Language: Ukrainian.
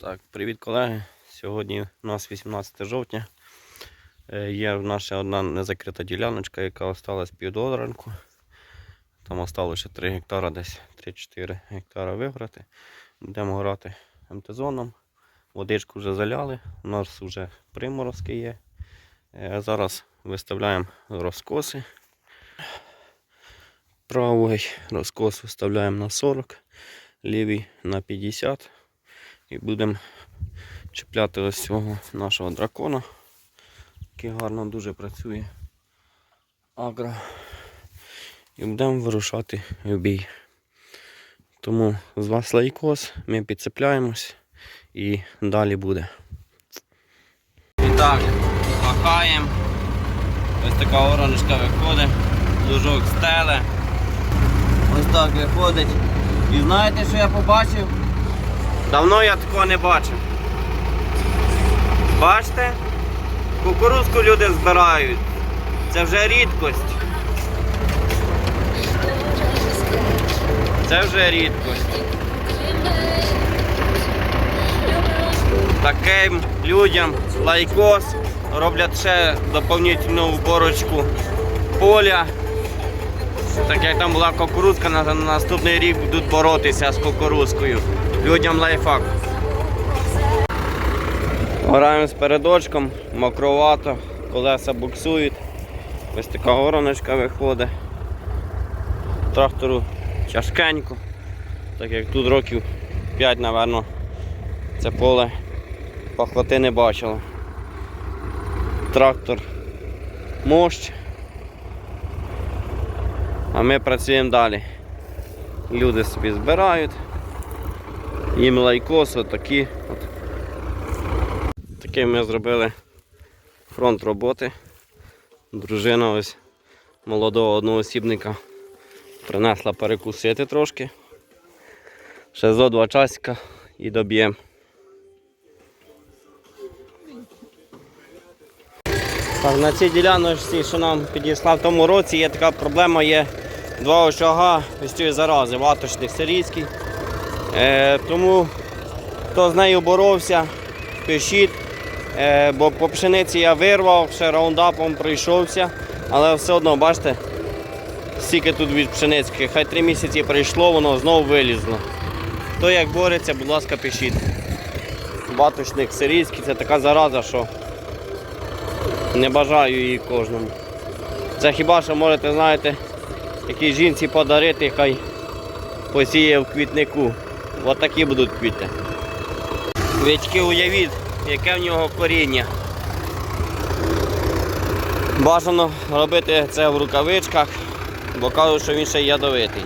Так, привіт колеги. Сьогодні у нас 18 жовтня. Е, Є в нас одна незакрита діляночка, яка осталась пів ранку. Там осталося ще 3 гектара, десь 3-4 гектара виграти. Будемо грати МТ-зоном. Водичку вже заляли, у нас вже приморозки є. Е, Зараз виставляємо розкоси. Правий розкос виставляємо на 40, лівий на 50. І будемо чіпляти ось цього нашого дракона, який гарно дуже працює. Агро. І будемо вирушати в бій. Тому з вас лайкос, ми підцепляємось і далі буде. І так, махаємо. Ось така оранжка виходить, лужок стеле. Ось так виходить. І знаєте, що я побачив? Давно я такого не бачив. Бачите? Кукурузку люди збирають. Це вже рідкость. Це вже рідкость. Таким людям лайкос роблять ще доповнительну уборочку поля. Так як там була кукурузка, на на наступний рік будуть боротися з кукурузкою. Людям лайфхак. Граємо з передочком, мокровато, колеса буксують. Ось така ороночка виходить. Трактору тяжкенько. Так як тут років 5, напевно, це поле пахоти не бачило. Трактор мощ. А ми працюємо далі. Люди собі збирають. Їм лайкос, отакі. От. Такий ми зробили фронт роботи. Дружина ось молодого одноосібника принесла перекусити трошки. Ще зо два часика і доб'ємо. На цій діляночці, що нам підійшла в тому році, є така проблема, є два очага із цієї зарази, ваточник сирійський. Е, тому хто з нею боровся, пишіть. Е, бо по пшениці я вирвав, ще раундапом пройшовся, але все одно, бачите, стільки тут від пшениці, хай три місяці пройшло, воно знову вилізло. Хто як бореться, будь ласка, пишіть. Ваточник сирійський це така зараза, що не бажаю її кожному. Це хіба що можете, знаєте, якій жінці подарити, хай посіє в квітнику. От такі будуть квіти. Квітки уявіть, яке в нього коріння. Бажано робити це в рукавичках, бо кажуть, що він ще ядовитий.